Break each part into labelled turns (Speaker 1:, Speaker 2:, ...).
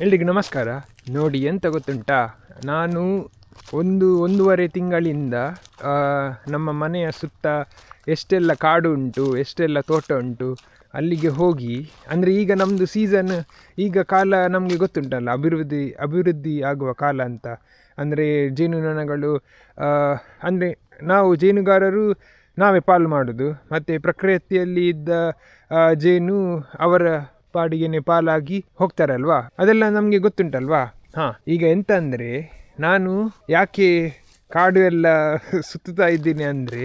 Speaker 1: ಎಲ್ರಿಗೂ ನಮಸ್ಕಾರ. ನೋಡಿ ಎಂತ ಗೊತ್ತುಂಟಾ? ನಾನು ಒಂದು ಒಂದೂವರೆ ತಿಂಗಳಿಂದ ನಮ್ಮ ಮನೆಯ ಸುತ್ತ ಎಷ್ಟೆಲ್ಲ ಕಾಡು ಉಂಟು, ಎಷ್ಟೆಲ್ಲ ತೋಟ ಉಂಟು, ಅಲ್ಲಿಗೆ ಹೋಗಿ, ಅಂದರೆ ಈಗ ನಮ್ಮದು ಸೀಸನ್ ಈಗ ಕಾಲ ನಮಗೆ ಗೊತ್ತುಂಟಲ್ಲ, ಅಭಿವೃದ್ಧಿ ಅಭಿವೃದ್ಧಿ ಆಗುವ ಕಾಲ ಅಂತ. ಅಂದರೆ ಜೇನುನೊಣಗಳು ಅಂದರೆ ನಾವು ಜೇನುಗಾರರು, ನಾವೇ ಪಾಲು ಮಾಡೋದು. ಮತ್ತು ಪ್ರಕೃತಿಯಲ್ಲಿ ಇದ್ದ ಜೇನು ಅವರ ಪಾಡಿಗೆನೆ ಪಾಲಾಗಿ ಹೋಗ್ತಾರಲ್ವಾ? ಅದೆಲ್ಲ ನಮಗೆ ಗೊತ್ತುಂಟಲ್ವಾ? ಹಾಂ. ಈಗ ಎಂತ ಅಂದರೆ ನಾನು ಯಾಕೆ ಕಾಡು ಎಲ್ಲ ಸುತ್ತುತ್ತಾ ಇದ್ದೀನಿ ಅಂದರೆ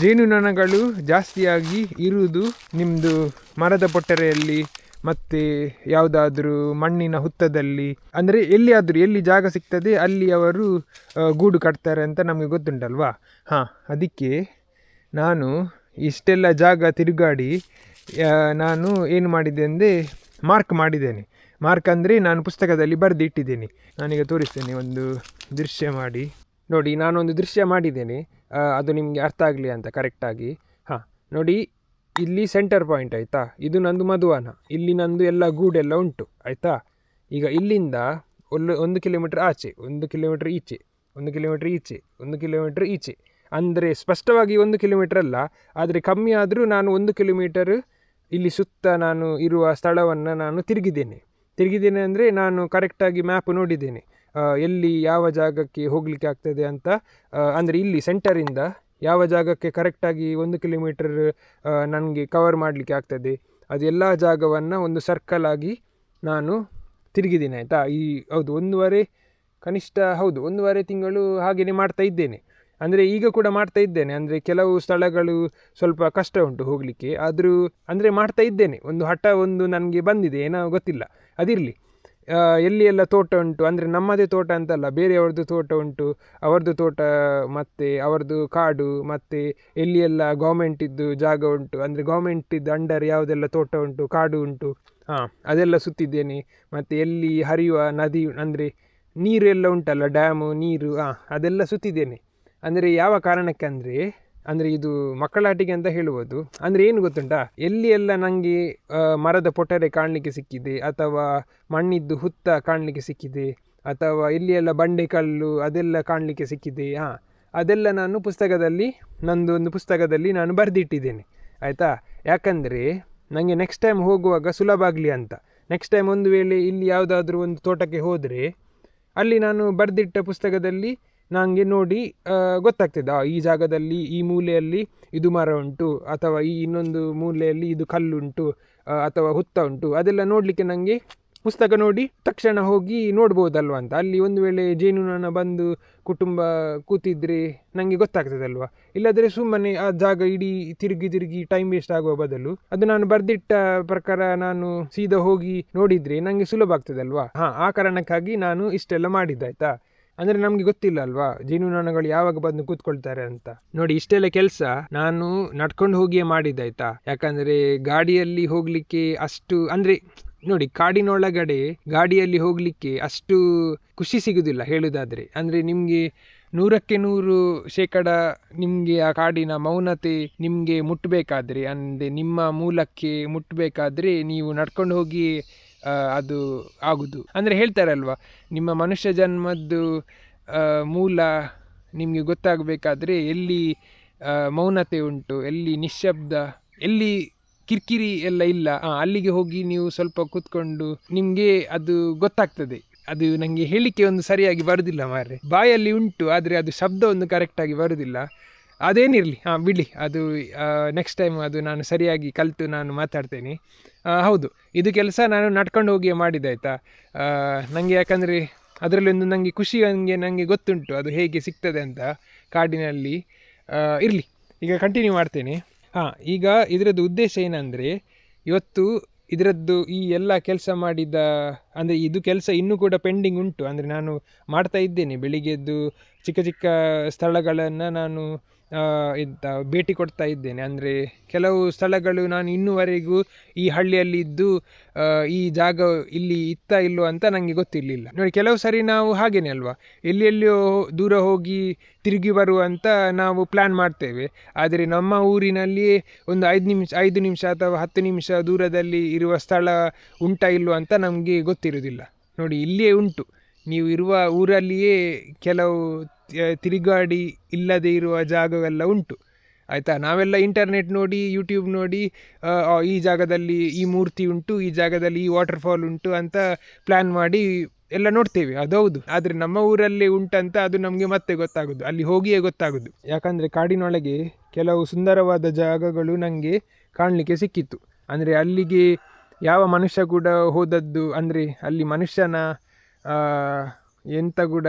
Speaker 1: ಜೇನುನೊಣಗಳು ಜಾಸ್ತಿಯಾಗಿ ಇರುವುದು ನಿಮ್ಮದು ಮರದ ಪೊಟ್ಟರೆಯಲ್ಲಿ ಮತ್ತು ಯಾವುದಾದ್ರೂ ಮಣ್ಣಿನ ಹುತ್ತದಲ್ಲಿ. ಅಂದರೆ ಎಲ್ಲಿಯಾದರೂ ಎಲ್ಲಿ ಜಾಗ ಸಿಗ್ತದೆ ಅಲ್ಲಿ ಅವರು ಗೂಡು ಕಟ್ತಾರೆ ಅಂತ ನಮಗೆ ಗೊತ್ತುಂಟಲ್ವಾ? ಹಾಂ. ಅದಕ್ಕೆ ನಾನು ಇಷ್ಟೆಲ್ಲ ಜಾಗ ತಿರುಗಾಡಿ ನಾನು ಏನು ಮಾಡಿದ್ದೆ ಅಂದರೆ ಮಾರ್ಕ್ ಮಾಡಿದ್ದೇನೆ. ಮಾರ್ಕ್ ಅಂದರೆ ನಾನು ಪುಸ್ತಕದಲ್ಲಿ ಬರೆದಿಟ್ಟಿದ್ದೀನಿ. ನಾನೀಗ ತೋರಿಸ್ತೇನೆ, ಒಂದು ದೃಶ್ಯ ಮಾಡಿ. ನೋಡಿ, ನಾನೊಂದು ದೃಶ್ಯ ಮಾಡಿದ್ದೇನೆ. ಅದು ನಿಮಗೆ ಅರ್ಥ ಆಗಲಿ ಅಂತ ಕರೆಕ್ಟಾಗಿ ಹಾಂ, ನೋಡಿ, ಇಲ್ಲಿ ಸೆಂಟರ್ ಪಾಯಿಂಟ್ ಆಯಿತಾ? ಇದು ನಂದು ಮಧುವಾನ. ಇಲ್ಲಿ ನಂದು ಎಲ್ಲ ಗೂಡೆಲ್ಲ ಉಂಟು, ಆಯಿತಾ? ಈಗ ಇಲ್ಲಿಂದ ಒಂದು ಒಂದು ಕಿಲೋಮೀಟ್ರ್ ಆಚೆ, ಒಂದು ಕಿಲೋಮೀಟ್ರ್ ಈಚೆ, ಒಂದು ಕಿಲೋಮೀಟ್ರ್ ಈಚೆ, ಒಂದು ಕಿಲೋಮೀಟ್ರ್ ಈಚೆ. ಅಂದರೆ ಸ್ಪಷ್ಟವಾಗಿ ಒಂದು ಕಿಲೋಮೀಟ್ರ್ ಅಲ್ಲ, ಆದರೆ ಕಮ್ಮಿ ಆದರೂ ನಾನು ಒಂದು ಕಿಲೋಮೀಟರ್ ಇಲ್ಲಿ ಸುತ್ತ ನಾನು ಇರುವ ಸ್ಥಳವನ್ನು ನಾನು ತಿರುಗಿದ್ದೇನೆ. ತಿರುಗಿದ್ದೇನೆ ಅಂದರೆ ನಾನು ಕರೆಕ್ಟಾಗಿ ಮ್ಯಾಪ್ ನೋಡಿದ್ದೇನೆ. ಎಲ್ಲಿ ಯಾವ ಜಾಗಕ್ಕೆ ಹೋಗಲಿಕ್ಕೆ ಆಗ್ತದೆ ಅಂತ. ಅಂದರೆ ಇಲ್ಲಿ ಸೆಂಟರಿಂದ ಯಾವ ಜಾಗಕ್ಕೆ ಕರೆಕ್ಟಾಗಿ ಒಂದು ಕಿಲೋಮೀಟರ್ ನನಗೆ ಕವರ್ ಮಾಡಲಿಕ್ಕೆ ಆಗ್ತದೆ. ಅದೆಲ್ಲ ಜಾಗವನ್ನು ಒಂದು ಸರ್ಕಲ್ ಆಗಿ ನಾನು ತಿರುಗಿದ್ದೇನೆ ಆಯಿತಾ? ಈ, ಹೌದು, ಒಂದೂವರೆ ಕನಿಷ್ಠ, ಹೌದು, ಒಂದೂವರೆ ತಿಂಗಳು ಹಾಗೆಯೇ ಮಾಡ್ತಾ ಇದ್ದೇನೆ. ಅಂದರೆ ಈಗ ಕೂಡ ಮಾಡ್ತಾ ಇದ್ದೇನೆ. ಅಂದರೆ ಕೆಲವು ಸ್ಥಳಗಳು ಸ್ವಲ್ಪ ಕಷ್ಟ ಉಂಟು ಹೋಗಲಿಕ್ಕೆ. ಆದರೂ ಅಂದರೆ ಮಾಡ್ತಾ ಇದ್ದೇನೆ. ಒಂದು ಹಠ ಒಂದು ನನಗೆ ಬಂದಿದೆ. ಏನೋ ಗೊತ್ತಿಲ್ಲ. ಅದಿರಲಿ. ಎಲ್ಲಿ ಎಲ್ಲ ತೋಟ ಉಂಟು? ಅಂದರೆ ನಮ್ಮದೇ ತೋಟ ಅಂತಲ್ಲ. ಬೇರೆಯವ್ರದ್ದು ತೋಟ ಉಂಟು. ಅವ್ರದ್ದು ತೋಟ ಮತ್ತು ಅವ್ರದ್ದು ಕಾಡು ಮತ್ತು ಎಲ್ಲಿ ಎಲ್ಲ ಗೌರ್ಮೆಂಟಿದ್ದು ಜಾಗ ಉಂಟು. ಅಂದರೆ ಗೌರ್ಮೆಂಟಿದ್ದು ಅಂಡರ್ ಯಾವುದೆಲ್ಲ ತೋಟ ಉಂಟು ಕಾಡು ಉಂಟು ಹಾಂ. ಅದೆಲ್ಲ ಸುತ್ತಿದ್ದೇನೆ. ಮತ್ತು ಎಲ್ಲಿ ಹರಿಯುವ ನದಿ ಅಂದರೆ ನೀರು ಎಲ್ಲ ಉಂಟಲ್ಲ ಡ್ಯಾಮು ನೀರು ಹಾಂ ಅದೆಲ್ಲ ಸುತ್ತಿದ್ದೇನೆ. ಅಂದರೆ ಯಾವ ಕಾರಣಕ್ಕೆ ಅಂದರೆ ಅಂದರೆ ಇದು ಮಕ್ಕಳಾಟಿಕೆ ಅಂತ ಹೇಳುವುದು. ಅಂದರೆ ಏನು ಗೊತ್ತುಂಟಾ? ಎಲ್ಲಿ ಎಲ್ಲ ನನಗೆ ಮರದ ಪೊಟರೆ ಕಾಣಲಿಕ್ಕೆ ಸಿಕ್ಕಿದೆ, ಅಥವಾ ಮಣ್ಣಿದ್ದು ಹುತ್ತ ಕಾಣಲಿಕ್ಕೆ ಸಿಕ್ಕಿದೆ, ಅಥವಾ ಎಲ್ಲಿ ಎಲ್ಲ ಬಂಡೆ ಕಲ್ಲು ಅದೆಲ್ಲ ಕಾಣಲಿಕ್ಕೆ ಸಿಕ್ಕಿದೆ, ಹಾಂ. ಅದೆಲ್ಲ ನಾನು ಪುಸ್ತಕದಲ್ಲಿ ನಂದು ಒಂದು ಪುಸ್ತಕದಲ್ಲಿ ನಾನು ಬರೆದಿಟ್ಟಿದ್ದೇನೆ. ಆಯಿತಾ? ಯಾಕಂದರೆ ನನಗೆ ನೆಕ್ಸ್ಟ್ ಟೈಮ್ ಹೋಗುವಾಗ ಸುಲಭ ಆಗಲಿ ಅಂತ. ನೆಕ್ಸ್ಟ್ ಟೈಮ್ ಒಂದು ವೇಳೆ ಇಲ್ಲಿ ಯಾವುದಾದ್ರೂ ಒಂದು ತೋಟಕ್ಕೆ ಹೋದರೆ, ಅಲ್ಲಿ ನಾನು ಬರೆದಿಟ್ಟ ಪುಸ್ತಕದಲ್ಲಿ ನನಗೆ ನೋಡಿ ಗೊತ್ತಾಗ್ತದೆ. ಈ ಜಾಗದಲ್ಲಿ, ಈ ಮೂಲೆಯಲ್ಲಿ ಇದು ಮರ ಉಂಟು, ಅಥವಾ ಈ ಇನ್ನೊಂದು ಮೂಲೆಯಲ್ಲಿ ಇದು ಕಲ್ಲುಂಟು ಅಥವಾ ಹುತ್ತ ಉಂಟು. ಅದೆಲ್ಲ ನೋಡಲಿಕ್ಕೆ ನನಗೆ ಪುಸ್ತಕ ನೋಡಿ ತಕ್ಷಣ ಹೋಗಿ ನೋಡ್ಬೋದಲ್ವ ಅಂತ. ಅಲ್ಲಿ ಒಂದು ವೇಳೆ ಜೇನುನೊಣ ಬಂದು ಕುಟುಂಬ ಕೂತಿದ್ರೆ ನನಗೆ ಗೊತ್ತಾಗ್ತದಲ್ವ? ಇಲ್ಲದ್ರೆ ಸುಮ್ಮನೆ ಆ ಜಾಗ ಇಡೀ ತಿರುಗಿ ತಿರುಗಿ ಟೈಮ್ ವೇಸ್ಟ್ ಆಗುವ ಬದಲು ಅದು ನಾನು ಬರೆದಿಟ್ಟ ಪ್ರಕಾರ ನಾನು ಸೀದಾ ಹೋಗಿ ನೋಡಿದ್ರೆ ನನಗೆ ಸುಲಭ ಆಗ್ತದಲ್ವಾ? ಹಾಂ, ಆ ಕಾರಣಕ್ಕಾಗಿ ನಾನು ಇಷ್ಟೆಲ್ಲ ಮಾಡಿದ್ದಾಯ್ತಾ ಅಂದರೆ ನಮಗೆ ಗೊತ್ತಿಲ್ಲ ಅಲ್ವಾ? ಜೇನುನೊಣಗಳು ಯಾವಾಗ ಬಂದು ಕೂತ್ಕೊಳ್ತಾರೆ ಅಂತ. ನೋಡಿ, ಇಷ್ಟೆಲ್ಲ ಕೆಲಸ ನಾನು ನಡ್ಕೊಂಡು ಹೋಗಿಯೇ ಮಾಡಿದ್ದಾಯ್ತಾ ಯಾಕಂದರೆ ಗಾಡಿಯಲ್ಲಿ ಹೋಗಲಿಕ್ಕೆ ಅಷ್ಟು, ಅಂದರೆ ನೋಡಿ, ಕಾಡಿನೊಳಗಡೆ ಗಾಡಿಯಲ್ಲಿ ಹೋಗಲಿಕ್ಕೆ ಅಷ್ಟು ಖುಷಿ ಸಿಗುವುದಿಲ್ಲ ಹೇಳುವುದಾದರೆ ಅಂದರೆ ನಿಮಗೆ ನೂರಕ್ಕೆ ನೂರು ಶೇಕಡ ನಿಮಗೆ ಆ ಕಾಡಿನ ಮೌನತೆ ನಿಮಗೆ ಮುಟ್ಟಬೇಕಾದ್ರೆ ಅಂದರೆ ನಿಮ್ಮ ಮೂಲಕ್ಕೆ ಮುಟ್ಟಬೇಕಾದ್ರೆ ನೀವು ನಡ್ಕೊಂಡು ಹೋಗಿ ಅದು ಆಗುದು. ಅಂದರೆ ಹೇಳ್ತಾರಲ್ವ, ನಿಮ್ಮ ಮನುಷ್ಯ ಜನ್ಮದ್ದು ಮೂಲ ನಿಮಗೆ ಗೊತ್ತಾಗಬೇಕಾದ್ರೆ ಎಲ್ಲಿ ಮೌನತೆ ಉಂಟು, ಎಲ್ಲಿ ನಿಶ್ಶಬ್ದ, ಎಲ್ಲಿ ಕಿರಿಕಿರಿ ಎಲ್ಲ ಇಲ್ಲ ಅಲ್ಲಿಗೆ ಹೋಗಿ ನೀವು ಸ್ವಲ್ಪ ಕೂತ್ಕೊಂಡು ನಿಮಗೆ ಅದು ಗೊತ್ತಾಗ್ತದೆ. ಅದು ನನಗೆ ಹೇಳಿಕೆ ಒಂದು ಸರಿಯಾಗಿ ಬರುದಿಲ್ಲ ಮಾರೆ ಬಾಯಲ್ಲಿ ಉಂಟು, ಆದರೆ ಅದು ಶಬ್ದ ಒಂದು ಕರೆಕ್ಟಾಗಿ ಬರುದಿಲ್ಲ. ಅದೇನಿರಲಿ, ಹಾಂ ಬಿಡಿ ಅದು ನೆಕ್ಸ್ಟ್ ಟೈಮ್ ಅದು ನಾನು ಸರಿಯಾಗಿ ಕಲಿತು ನಾನು ಮಾತಾಡ್ತೇನೆ. ಹೌದು, ಇದು ಕೆಲಸ ನಾನು ನಡ್ಕೊಂಡು ಹೋಗಿಯೇ ಆಯಿತಾ? ನನಗೆ ಯಾಕಂದರೆ ಅದರಲ್ಲಿ ಒಂದು ನನಗೆ ಖುಷಿ ನನಗೆ ನನಗೆ ಗೊತ್ತುಂಟು ಅದು ಹೇಗೆ ಸಿಗ್ತದೆ ಅಂತ ಕಾಡಿನಲ್ಲಿ. ಇರಲಿ, ಈಗ ಕಂಟಿನ್ಯೂ ಮಾಡ್ತೇನೆ. ಹಾಂ, ಈಗ ಇದರದ್ದು ಉದ್ದೇಶ ಏನಂದರೆ, ಇವತ್ತು ಇದರದ್ದು ಈ ಎಲ್ಲ ಕೆಲಸ ಮಾಡಿದ, ಅಂದರೆ ಇದು ಕೆಲಸ ಇನ್ನೂ ಕೂಡ ಪೆಂಡಿಂಗ್ ಉಂಟು. ಅಂದರೆ ನಾನು ಮಾಡ್ತಾ ಇದ್ದೇನೆ, ಬೆಳಿಗ್ಗೆದ್ದು ಚಿಕ್ಕ ಚಿಕ್ಕ ಸ್ಥಳಗಳನ್ನು ನಾನು ಎಂತ, ಭೇಟಿ ಕೊಡ್ತಾ ಇದ್ದೇನೆ. ಅಂದರೆ ಕೆಲವು ಸ್ಥಳಗಳು ನಾನು ಇನ್ನುವರೆಗೂ ಈ ಹಳ್ಳಿಯಲ್ಲಿ ಇದ್ದು ಈ ಜಾಗ ಇಲ್ಲಿ ಇತ್ತ ಇಲ್ಲೋ ಅಂತ ನನಗೆ ಗೊತ್ತಿರಲಿಲ್ಲ. ನೋಡಿ, ಕೆಲವು ಸರಿ ನಾವು ಹಾಗೇನೆ ಅಲ್ವಾ? ಎಲ್ಲೆಲ್ಲಿಯೋ ದೂರ ಹೋಗಿ ತಿರುಗಿ ಬರುವಂತ ನಾವು ಪ್ಲ್ಯಾನ್ ಮಾಡ್ತೇವೆ. ಆದರೆ ನಮ್ಮ ಊರಿನಲ್ಲಿ ಒಂದು ಐದು ನಿಮಿಷ ಐದು ನಿಮಿಷ ಅಥವಾ ಹತ್ತು ನಿಮಿಷ ದೂರದಲ್ಲಿ ಇರುವ ಸ್ಥಳ ಉಂಟಾ ಇಲ್ಲೋ ಅಂತ ನಮಗೆ ಗೊತ್ತಿರೋದಿಲ್ಲ. ನೋಡಿ, ಇಲ್ಲಿಯೇ ಉಂಟು. ನೀವು ಇರುವ ಊರಲ್ಲಿಯೇ ಕೆಲವು ತಿರುಗಾಡಿ ಇಲ್ಲದೆ ಇರುವ ಜಾಗವೆಲ್ಲ ಉಂಟು. ಆಯಿತಾ? ನಾವೆಲ್ಲ ಇಂಟರ್ನೆಟ್ ನೋಡಿ ಯೂಟ್ಯೂಬ್ ನೋಡಿ ಈ ಜಾಗದಲ್ಲಿ ಈ ಮೂರ್ತಿ ಉಂಟು, ಈ ಜಾಗದಲ್ಲಿ ಈ ವಾಟರ್ಫಾಲ್ ಉಂಟು ಅಂತ ಪ್ಲ್ಯಾನ್ ಮಾಡಿ ಎಲ್ಲ ನೋಡ್ತೇವೆ. ಅದು ಹೌದು. ಆದರೆ ನಮ್ಮ ಊರಲ್ಲೇ ಉಂಟಂತ ಅದು ನಮಗೆ ಮತ್ತೆ ಗೊತ್ತಾಗೋದು. ಅಲ್ಲಿ ಹೋಗಿಯೇ ಗೊತ್ತಾಗೋದು. ಯಾಕಂದರೆ ಕಾಡಿನೊಳಗೆ ಕೆಲವು ಸುಂದರವಾದ ಜಾಗಗಳು ನನಗೆ ಕಾಣಲಿಕ್ಕೆ ಸಿಕ್ಕಿತ್ತು. ಅಂದರೆ ಅಲ್ಲಿಗೆ ಯಾವ ಮನುಷ್ಯ ಕೂಡ ಹೋದದ್ದು ಅಂದರೆ ಅಲ್ಲಿ ಮನುಷ್ಯನ ಎಂಥ ಕೂಡ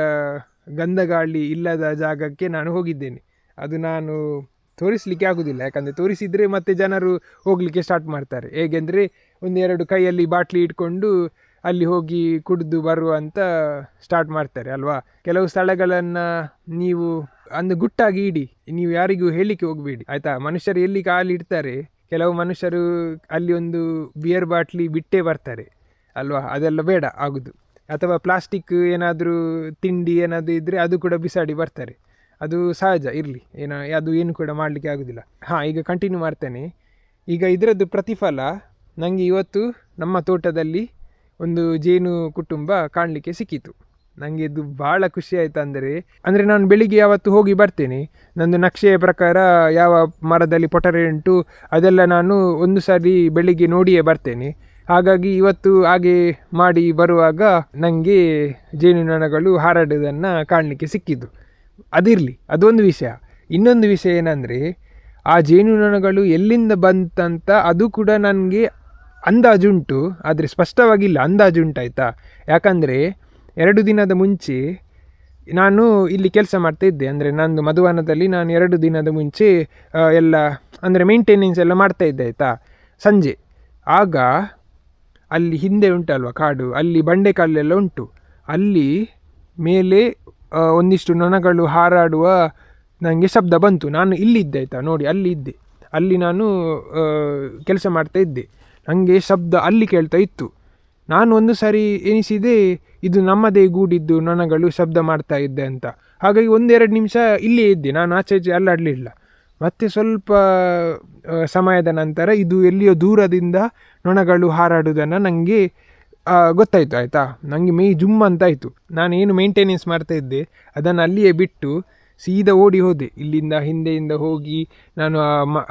Speaker 1: ಗಂಧಗಾಳಿ ಇಲ್ಲದ ಜಾಗಕ್ಕೆ ನಾನು ಹೋಗಿದ್ದೇನೆ. ಅದು ನಾನು ತೋರಿಸಲಿಕ್ಕೆ ಆಗೋದಿಲ್ಲ. ಯಾಕಂದರೆ ತೋರಿಸಿದರೆ ಮತ್ತೆ ಜನರು ಹೋಗಲಿಕ್ಕೆ ಸ್ಟಾರ್ಟ್ ಮಾಡ್ತಾರೆ. ಹೇಗೆಂದರೆ ಒಂದೆರಡು ಕೈಯಲ್ಲಿ ಬಾಟ್ಲಿ ಇಟ್ಕೊಂಡು ಅಲ್ಲಿ ಹೋಗಿ ಕುಡಿದು ಬರುವಂತ ಸ್ಟಾರ್ಟ್ ಮಾಡ್ತಾರೆ, ಅಲ್ವಾ? ಕೆಲವು ಸ್ಥಳಗಳನ್ನು ನೀವು ಅಂದು ಗುಟ್ಟಾಗಿ ಇಡಿ. ನೀವು ಯಾರಿಗೂ ಹೇಳಲಿಕ್ಕೆ ಹೋಗಬೇಡಿ. ಆಯಿತಾ? ಮನುಷ್ಯರು ಎಲ್ಲಿ ಕಾಲು ಇಡ್ತಾರೆ? ಕೆಲವು ಮನುಷ್ಯರು ಅಲ್ಲಿ ಒಂದು ಬಿಯರ್ ಬಾಟ್ಲಿ ಬಿಟ್ಟೇ ಬರ್ತಾರೆ, ಅಲ್ವಾ? ಅದೆಲ್ಲ ಬೇಡ ಆಗುದು. ಅಥವಾ ಪ್ಲಾಸ್ಟಿಕ್ ಏನಾದರೂ ತಿಂಡಿ ಏನಾದರೂ ಇದ್ದರೆ ಅದು ಕೂಡ ಬಿಸಾಡಿ ಬರ್ತಾರೆ. ಅದು ಸಹಜ, ಇರಲಿ. ಏನೋ, ಅದು ಏನು ಕೂಡ ಮಾಡಲಿಕ್ಕೆ ಆಗೋದಿಲ್ಲ. ಹಾಂ, ಈಗ ಕಂಟಿನ್ಯೂ ಮಾಡ್ತೇನೆ. ಈಗ ಇದರದ್ದು ಪ್ರತಿಫಲ ನನಗೆ ಇವತ್ತು ನಮ್ಮ ತೋಟದಲ್ಲಿ ಒಂದು ಜೇನು ಕುಟುಂಬ ಕಾಣಲಿಕ್ಕೆ ಸಿಕ್ಕಿತು. ನನಗೆ ಇದು ಭಾಳ ಖುಷಿ ಆಯಿತು ಅಂದರೆ ಅಂದರೆ ನಾನು ಬೆಳಿಗ್ಗೆ ಯಾವತ್ತು ಹೋಗಿ ಬರ್ತೇನೆ. ನಂದು ನಕ್ಷೆಯ ಪ್ರಕಾರ ಯಾವ ಮರದಲ್ಲಿ ಪೊಟರೆ ಉಂಟು ಅದೆಲ್ಲ ನಾನು ಒಂದು ಸಾರಿ ಬೆಳಿಗ್ಗೆ ನೋಡಿಯೇ ಬರ್ತೇನೆ. ಹಾಗಾಗಿ ಇವತ್ತು ಹಾಗೆ ಮಾಡಿ ಬರುವಾಗ ನನಗೆ ಜೇನುನೊಣಗಳು ಹಾರಾಡೋದನ್ನು ಕಾಣಲಿಕ್ಕೆ ಸಿಕ್ಕಿದ್ದು. ಅದಿರಲಿ, ಅದೊಂದು ವಿಷಯ. ಇನ್ನೊಂದು ವಿಷಯ ಏನಂದರೆ, ಆ ಜೇನುನೊಣಗಳು ಎಲ್ಲಿಂದ ಬಂತಂತ ಅದು ಕೂಡ ನನಗೆ ಅಂದಾಜುಂಟು, ಆದರೆ ಸ್ಪಷ್ಟವಾಗಿಲ್ಲ, ಅಂದಾಜುಂಟಾಯ್ತಾ? ಯಾಕಂದರೆ, ಎರಡು ದಿನದ ಮುಂಚೆ ನಾನು ಇಲ್ಲಿ ಕೆಲಸ ಮಾಡ್ತಾ ಇದ್ದೆ. ಅಂದರೆ ನಂದು ಮಧುವನದಲ್ಲಿ ನಾನು ಎರಡು ದಿನದ ಮುಂಚೆ ಎಲ್ಲ, ಅಂದರೆ ಮೇಂಟೆನೆನ್ಸ್ ಎಲ್ಲ ಮಾಡ್ತಾ ಇದ್ದೆ, ಆಯಿತಾ? ಸಂಜೆ. ಆಗ ಅಲ್ಲಿ ಹಿಂದೆ ಉಂಟಲ್ವ ಕಾಡು? ಅಲ್ಲಿ ಬಂಡೆಕಲ್ಲೆಲ್ಲ ಉಂಟು. ಅಲ್ಲಿ ಮೇಲೆ ಒಂದಿಷ್ಟು ನೊಣಗಳು ಹಾರಾಡುವ ನನಗೆ ಶಬ್ದ ಬಂತು. ನಾನು ಇಲ್ಲಿದ್ದೆ ಆಯಿತಾ? ನೋಡಿ, ಅಲ್ಲಿ ಇದ್ದೆ. ಅಲ್ಲಿ ನಾನು ಕೆಲಸ ಮಾಡ್ತಾ ಇದ್ದೆ. ನನಗೆ ಶಬ್ದ ಅಲ್ಲಿ ಕೇಳ್ತಾ ಇತ್ತು. ನಾನು ಒಂದು ಸಾರಿ ಎನಿಸಿದೆ, ಇದು ನಮ್ಮದೇ ಗೂಡಿದ್ದು ನೊಣಗಳು ಶಬ್ದ ಮಾಡ್ತಾ ಇದ್ದೆ ಅಂತ. ಹಾಗಾಗಿ ಒಂದೆರಡು ನಿಮಿಷ ಇಲ್ಲೇ ಇದ್ದೆ. ನಾನು ಆಚೆ ಈಚೆ ಅಲ್ಲಾಡಲಿಲ್ಲ. ಮತ್ತೆ ಸ್ವಲ್ಪ ಸಮಯದ ನಂತರ ಇದು ಎಲ್ಲಿಯೋ ದೂರದಿಂದ ನೊಣಗಳು ಹಾರಾಡುವುದನ್ನು ನನಗೆ ಗೊತ್ತಾಯಿತು, ಆಯಿತಾ? ನನಗೆ ಮೇ ಜುಮ್ ಅಂತಾಯಿತು ನಾನೇನು ಮೇಂಟೆನೆನ್ಸ್ ಮಾಡ್ತಾ ಇದ್ದೆ, ಅದನ್ನು ಅಲ್ಲಿಯೇ ಬಿಟ್ಟು ಸೀದಾ ಓಡಿ ಹೋದೆ. ಇಲ್ಲಿಂದ ಹಿಂದೆಯಿಂದ ಹೋಗಿ ನಾನು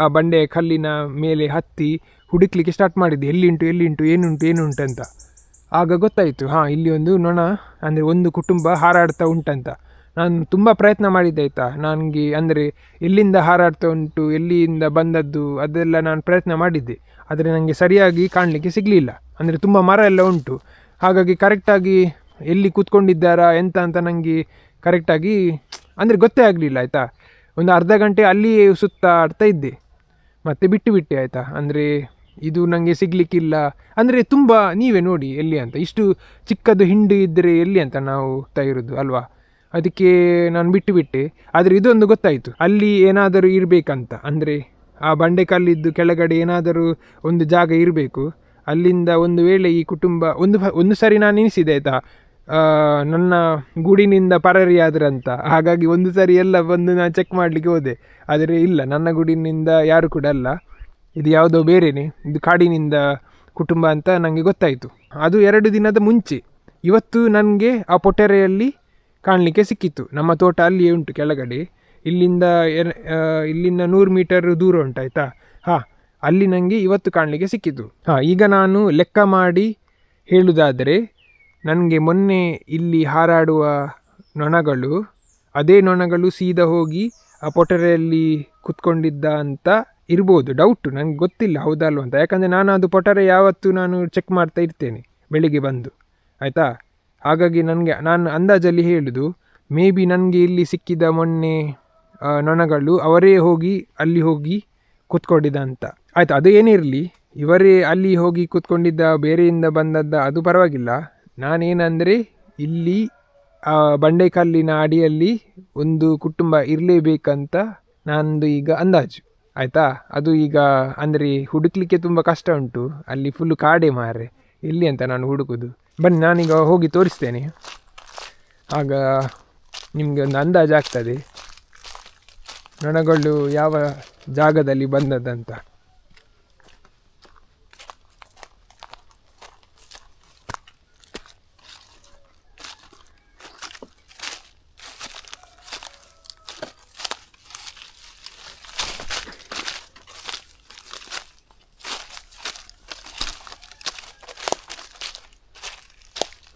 Speaker 1: ಆ ಬಂಡೆಯ ಕಲ್ಲಿನ ಮೇಲೆ ಹತ್ತಿ ಹುಡುಕ್ಲಿಕ್ಕೆ ಸ್ಟಾರ್ಟ್ ಮಾಡಿದ್ದೆ. ಎಲ್ಲಿಂಟು ಎಲ್ಲಿಂಟು, ಏನುಂಟು ಏನುಂಟು ಅಂತ. ಆಗ ಗೊತ್ತಾಯಿತು, ಹಾಂ, ಇಲ್ಲಿ ಒಂದು ನೊಣ, ಅಂದರೆ ಒಂದು ಕುಟುಂಬ ಹಾರಾಡ್ತಾ ಉಂಟಂತ. ನಾನು ತುಂಬ ಪ್ರಯತ್ನ ಮಾಡಿದ್ದೆ ಆಯಿತಾ? ನನಗೆ ಅಂದರೆ ಎಲ್ಲಿಂದ ಹಾರಾಡ್ತಾ ಉಂಟು ಎಲ್ಲಿಂದ ಬಂದದ್ದು ಅದೆಲ್ಲ ನಾನು ಪ್ರಯತ್ನ ಮಾಡಿದ್ದೆ. ಆದರೆ ನನಗೆ ಸರಿಯಾಗಿ ಕಾಣಲಿಕ್ಕೆ ಸಿಗಲಿಲ್ಲ. ಅಂದರೆ ತುಂಬ ಮರ ಎಲ್ಲ ಉಂಟು. ಹಾಗಾಗಿ ಕರೆಕ್ಟಾಗಿ ಎಲ್ಲಿ ಕೂತ್ಕೊಂಡಿದ್ದಾರಾ, ಎಂತ ಅಂತ ನನಗೆ ಕರೆಕ್ಟಾಗಿ ಅಂದರೆ ಗೊತ್ತೇ ಆಗಲಿಲ್ಲ ಆಯಿತಾ? ಒಂದು ಅರ್ಧ ಗಂಟೆ ಅಲ್ಲಿಯೇ ಸುತ್ತಾಡ್ತಾ ಇದ್ದೆ. ಮತ್ತೆ ಬಿಟ್ಟು ಬಿಟ್ಟೆ ಆಯಿತಾ? ಅಂದರೆ ಇದು ನನಗೆ ಸಿಗಲಿಕ್ಕಿಲ್ಲ. ಅಂದರೆ ತುಂಬ ನೀವೇ ನೋಡಿ ಎಲ್ಲಿ ಅಂತ. ಇಷ್ಟು ಚಿಕ್ಕದು ಹಿಂಡು ಇದ್ದರೆ ಎಲ್ಲಿ ಅಂತ ನಾವು ಇರೋದು, ಅಲ್ವಾ? ಅದಕ್ಕೆ ನಾನು ಬಿಟ್ಟು ಬಿಟ್ಟೆ. ಆದರೆ ಇದೊಂದು ಗೊತ್ತಾಯಿತು. ಅಲ್ಲಿ ಏನಾದರೂ ಇರಬೇಕಂತ. ಅಂದರೆ ಆ ಬಂಡೆಕಲ್ಲಿದ್ದು ಕೆಳಗಡೆ ಏನಾದರೂ ಒಂದು ಜಾಗ ಇರಬೇಕು. ಅಲ್ಲಿಂದ ಒಂದು ವೇಳೆ ಈ ಕುಟುಂಬ, ಒಂದು ಒಂದು ಸಾರಿ ನಾನು ಎನಿಸಿದೆ ಆಯಿತಾ? ನನ್ನ ನನ್ನ ಗೂಡಿನಿಂದ ಪರರಿಯಾದ್ರಂತ ಹಾಗಾಗಿ ಒಂದು ಸಾರಿ ಎಲ್ಲ ಬಂದು ನಾನು ಚೆಕ್ ಮಾಡಲಿಕ್ಕೆ ಹೋದೆ. ಆದರೆ ಇಲ್ಲ, ನನ್ನ ಗುಡಿನಿಂದ ಯಾರು ಕೂಡ ಅಲ್ಲ. ಇದು ಯಾವುದೋ ಬೇರೆಯೇ ಇದು ಕಾಡಿನಿಂದ ಕುಟುಂಬ ಅಂತ ನನಗೆ ಗೊತ್ತಾಯಿತು. ಅದು ಎರಡು ದಿನದ ಮುಂಚೆ. ಇವತ್ತು ನನಗೆ ಆ ಪೊಟೆರೆಯಲ್ಲಿ ಕಾಣಲಿಕ್ಕೆ ಸಿಕ್ಕಿತ್ತು. ನಮ್ಮ ತೋಟ ಅಲ್ಲಿಯೇ ಉಂಟು ಕೆಳಗಡೆ. ಇಲ್ಲಿಂದ ಇಲ್ಲಿಂದ ನೂರು ಮೀಟರ್ ದೂರ ಉಂಟಾಯ್ತಾ ಹಾಂ, ಅಲ್ಲಿ ನನಗೆ ಇವತ್ತು ಕಾಣಲಿಕ್ಕೆ ಸಿಕ್ಕಿತು ಹಾಂ, ಈಗ ನಾನು ಲೆಕ್ಕ ಮಾಡಿ ಹೇಳುವುದಾದರೆ, ನನಗೆ ಮೊನ್ನೆ ಇಲ್ಲಿ ಹಾರಾಡುವ ನೊಣಗಳು, ಅದೇ ನೊಣಗಳು ಸೀದಾ ಹೋಗಿ ಆ ಪೊಟರೆಯಲ್ಲಿ ಕುತ್ಕೊಂಡಿದ್ದ ಅಂತ ಇರ್ಬೋದು. ಡೌಟು ನನಗೆ ಗೊತ್ತಿಲ್ಲ ಹೌದಲ್ವ ಅಂತ. ಯಾಕಂದರೆ ನಾನು ಅದು ಪೊಟರೆ ಯಾವತ್ತೂ ನಾನು ಚೆಕ್ ಮಾಡ್ತಾ ಇರ್ತೇನೆ, ಬೆಳಿಗ್ಗೆ ಬಂದು. ಆಯಿತಾ? ಹಾಗಾಗಿ ನನಗೆ, ನಾನು ಅಂದಾಜಲ್ಲಿ ಹೇಳುದು ಮೇ ಬಿ ನನಗೆ ಇಲ್ಲಿ ಸಿಕ್ಕಿದ ಮೊನ್ನೆ ನೊಣಗಳು, ಅವರೇ ಹೋಗಿ ಅಲ್ಲಿ ಹೋಗಿ ಕೂತ್ಕೊಂಡಿದ್ದ ಅಂತ. ಆಯ್ತು, ಅದು ಏನೇ ಇರಲಿ, ಇವರೇ ಅಲ್ಲಿ ಹೋಗಿ ಕೂತ್ಕೊಂಡಿದ್ದ, ಬೇರೆಯಿಂದ ಬಂದದ್ದ, ಅದು ಪರವಾಗಿಲ್ಲ. ನಾನೇನಂದರೆ, ಇಲ್ಲಿ ಬಂಡೆಕಲ್ಲಿನ ಅಡಿಯಲ್ಲಿ ಒಂದು ಕುಟುಂಬ ಇರಲೇಬೇಕಂತ ನಂದು ಈಗ ಅಂದಾಜು. ಆಯಿತಾ? ಅದು ಈಗ, ಅಂದರೆ ಹುಡುಕ್ಲಿಕ್ಕೆ ತುಂಬ ಕಷ್ಟ ಉಂಟು. ಅಲ್ಲಿ ಫುಲ್ಲು ಕಾಡೆ ಮಾರೆ ಎಲ್ಲಿ ಅಂತ ನಾನು ಹುಡುಕೋದು? ಬನ್ನಿ ನಾನೀಗ ಹೋಗಿ ತೋರಿಸ್ತೇನೆ. ಆಗ ನಿಮಗೆ ಒಂದು ಅಂದಾಜಾಗ್ತದೆ ನೊಣಗಳು ಯಾವ ಜಾಗದಲ್ಲಿ ಬಂದದ್ದಂತ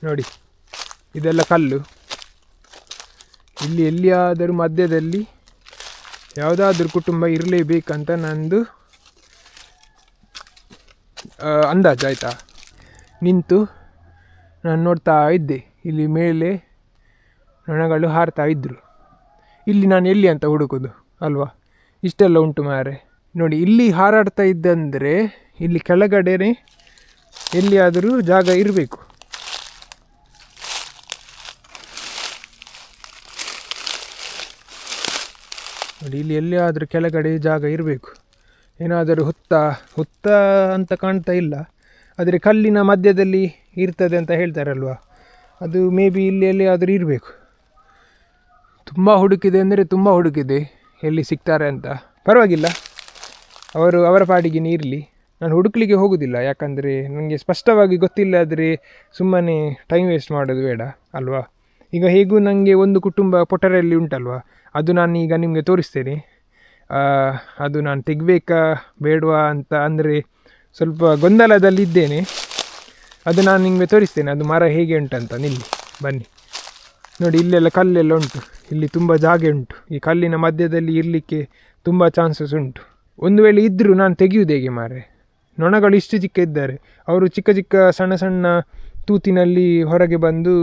Speaker 1: ನೋಡಿ ಇದೆಲ್ಲ ಕಲ್ಲು. ಇಲ್ಲಿ ಎಲ್ಲಿಯಾದರೂ ಮಧ್ಯದಲ್ಲಿ ಯಾವುದಾದ್ರೂ ಕುಟುಂಬ ಇರಲೇಬೇಕಂತ ನಂದು ಅಂದಾಜು ಆಯಿತಾ? ನಿಂತು ನಾನು ನೋಡ್ತಾ ಇದ್ದೆ. ಇಲ್ಲಿ ಮೇಲೆ ನೊಣಗಳು ಹಾರ್ತಾ ಇದ್ದರು ಇಲ್ಲಿ ನಾನು ಎಲ್ಲಿ ಅಂತ ಹುಡುಕೋದು ಅಲ್ವಾ? ಇಷ್ಟೆಲ್ಲ ಉಂಟು ಮಾರೆ ನೋಡಿ, ಇಲ್ಲಿ ಹಾರಾಡ್ತಾ ಇದ್ದಂದರೆ ಇಲ್ಲಿ ಕೆಳಗಡೆನೇ ಎಲ್ಲಿಯಾದರೂ ಜಾಗ ಇರಬೇಕು. ನೋಡಿ ಇಲ್ಲಿ ಎಲ್ಲಿಯಾದರೂ ಕೆಳಗಡೆ ಜಾಗ ಇರಬೇಕು. ಏನಾದರೂ ಹುತ್ತ ಹುತ್ತ ಅಂತ ಕಾಣ್ತಾ ಇಲ್ಲ. ಆದರೆ ಕಲ್ಲಿನ ಮಧ್ಯದಲ್ಲಿ ಇರ್ತದೆ ಅಂತ ಹೇಳ್ತಾರಲ್ವ? ಅದು ಮೇ ಬಿ ಇಲ್ಲಿ ಎಲ್ಲಿಯಾದರೂ ಇರಬೇಕು. ತುಂಬ ಹುಡುಕಿದೆ ಅಂದರೆ ತುಂಬ ಹುಡುಕಿದೆ ಎಲ್ಲಿ ಸಿಗ್ತಾರೆ ಅಂತ. ಪರವಾಗಿಲ್ಲ. ಅವರು ಅವರ ಪಾಡಿಗೆ ಇರಲಿ ನಾನು ಹುಡುಕ್ಲಿಕ್ಕೆ ಹೋಗೋದಿಲ್ಲ, ಯಾಕಂದರೆ ನನಗೆ ಸ್ಪಷ್ಟವಾಗಿ ಗೊತ್ತಿಲ್ಲ ಆದರೆ ಸುಮ್ಮನೆ ಟೈಮ್ ವೇಸ್ಟ್ ಮಾಡೋದು ಬೇಡ, ಅಲ್ವಾ? ಈಗ ಹೇಗೂ ನನಗೆ ಒಂದು ಕುಟುಂಬ ಪೊಟರಲ್ಲಿ ಉಂಟಲ್ವಾ? ಅದು ನಾನು ಈಗ ನಿಮಗೆ ತೋರಿಸ್ತೇನೆ. ಅದು ನಾನು ತೆಗಬೇಕಾ, ಬೇಡವಾ ಅಂತ ಅಂದರೆ ಸ್ವಲ್ಪ ಗೊಂದಲದಲ್ಲಿದ್ದೇನೆ ಅದು ನಾನು ನಿಮಗೆ ತೋರಿಸ್ತೇನೆ, ಅದು ಮರ ಹೇಗೆ ಉಂಟಂತ ನಿಲ್ಲಿ, ಬನ್ನಿ. ನೋಡಿ, ಇಲ್ಲೆಲ್ಲ ಕಲ್ಲೆಲ್ಲ ಉಂಟು. ಇಲ್ಲಿ ತುಂಬ ಜಾಗ ಉಂಟು. ಈ ಕಲ್ಲಿನ ಮಧ್ಯದಲ್ಲಿ ಇರಲಿಕ್ಕೆ ತುಂಬ ಚಾನ್ಸಸ್ ಉಂಟು. ಒಂದು ವೇಳೆ ಇದ್ದರೂ ನಾನು ತೆಗೆಯುವುದು ಹೇಗೆ ಮಾರೆ ನೊಣಗಳು ಇಷ್ಟು ಚಿಕ್ಕ ಇದ್ದಾರೆ. ಅವರು ಚಿಕ್ಕ ಚಿಕ್ಕ ಸಣ್ಣ ಸಣ್ಣ ತೂತಿನಲ್ಲಿ ಹೊರಗೆ ಬಂದು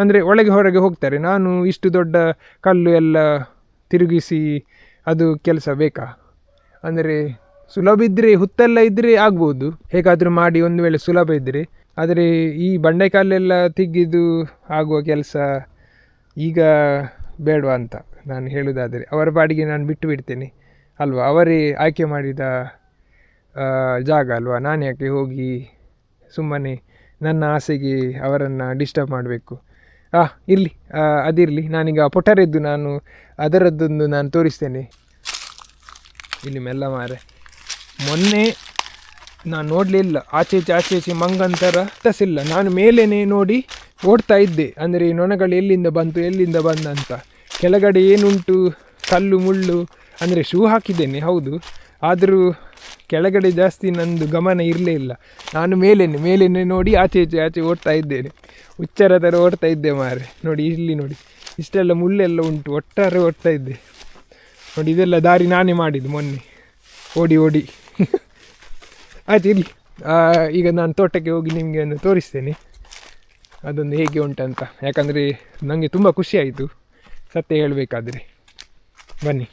Speaker 1: ಅಂದರೆ ಒಳಗೆ ಹೊರಗೆ ಹೋಗ್ತಾರೆ. ನಾನು ಇಷ್ಟು ದೊಡ್ಡ ಕಲ್ಲು ಎಲ್ಲ ತಿರುಗಿಸಿ ಅದು ಕೆಲಸ ಬೇಕಾ? ಅಂದರೆ ಸುಲಭ ಇದ್ದರೆ ಹುತ್ತೆಲ್ಲ ಇದ್ದರೆ ಆಗ್ಬೋದು. ಹೇಗಾದರೂ ಮಾಡಿ ಒಂದು ವೇಳೆ ಸುಲಭ ಇದ್ದರೆ ಆದರೆ ಈ ಬಂಡೆಕಲ್ಲೆಲ್ಲ ತೆಗೆದು ಆಗುವ ಕೆಲಸ ಈಗ ಬೇಡವಾ ಅಂತ ನಾನು ಹೇಳುವುದಾದರೆ. ಅವರ ಬಾಡಿಗೆ ನಾನು ಬಿಟ್ಟು ಬಿಡ್ತೇನೆ ಅಲ್ವಾ? ಅವರೇ ಆಯ್ಕೆ ಮಾಡಿದ ಜಾಗ ಅಲ್ವಾ? ನಾನು ಯಾಕೆ ಹೋಗಿ ಸುಮ್ಮನೆ ನನ್ನ ಆಸೆಗೆ ಅವರನ್ನು ಡಿಸ್ಟರ್ಬ್ ಮಾಡಬೇಕು? ಆ, ಇರಲಿ. ಅದಿರಲಿ. ನಾನೀಗ ಪೊಟರೆದ್ದು ನಾನು ಅದರದ್ದೊಂದು ನಾನು ತೋರಿಸ್ತೇನೆ. ಇಲ್ಲಿ ಮೆಲ್ಲ ಮಾರೆ. ಮೊನ್ನೆ ನಾನು ನೋಡಲಿಲ್ಲ ಆಚೆ ಈಚೆ ಆಚೆ ಈಚೆ ಮಂಗಂತರ ತಸಿಲ್ಲ ನಾನು ಮೇಲೇನೆ ನೋಡಿ ಓಡ್ತಾ ಇದ್ದೆ. ಅಂದರೆ ಈ ನೊಣಗಳು ಎಲ್ಲಿಂದ ಬಂತು, ಎಲ್ಲಿಂದ ಬಂದಂತ. ಕೆಳಗಡೆ ಏನುಂಟು? ಕಲ್ಲು, ಮುಳ್ಳು. ಅಂದರೆ ಶೂ ಹಾಕಿದ್ದೇನೆ, ಹೌದು. ಆದರೂ ಕೆಳಗಡೆ ಜಾಸ್ತಿ ನಂದು ಗಮನ ಇರಲೇ ಇಲ್ಲ. ನಾನು ಮೇಲೇನೆ ಮೇಲೇನೆ ನೋಡಿ ಆಚೆ ಈಚೆ, ಆಚೆ ಓಡ್ತಾ ಇದ್ದೇನೆ. ಹುಚ್ಚರ ಥರ ಓಡ್ತಾ ಇದ್ದೆ ಮಾರೆ ನೋಡಿ, ಇಲ್ಲಿ ನೋಡಿ. ಇಷ್ಟೆಲ್ಲ ಮುಳ್ಳೆಲ್ಲ ಉಂಟು, ಒಟ್ಟಾರೆ ಓಡ್ತಾ ಇದ್ದೆ. ನೋಡಿ, ಇದೆಲ್ಲ ದಾರಿ ನಾನೇ ಮಾಡಿದ್ದು ಮೊನ್ನೆ. ಓಡಿ ಓಡಿ. ಆಯ್ತು ಇರಲಿ ಈಗ ನಾನು ತೋಟಕ್ಕೆ ಹೋಗಿ ನಿಮಗೆ ಒಂದು ತೋರಿಸ್ತೇನೆ. ಅದೊಂದು ಹೇಗೆ ಉಂಟಂತ. ಯಾಕಂದರೆ ನನಗೆ ತುಂಬ ಖುಷಿ ಆಯಿತು. ಸತ್ಯ ಹೇಳಬೇಕಾದ್ರೆ. ಬನ್ನಿ.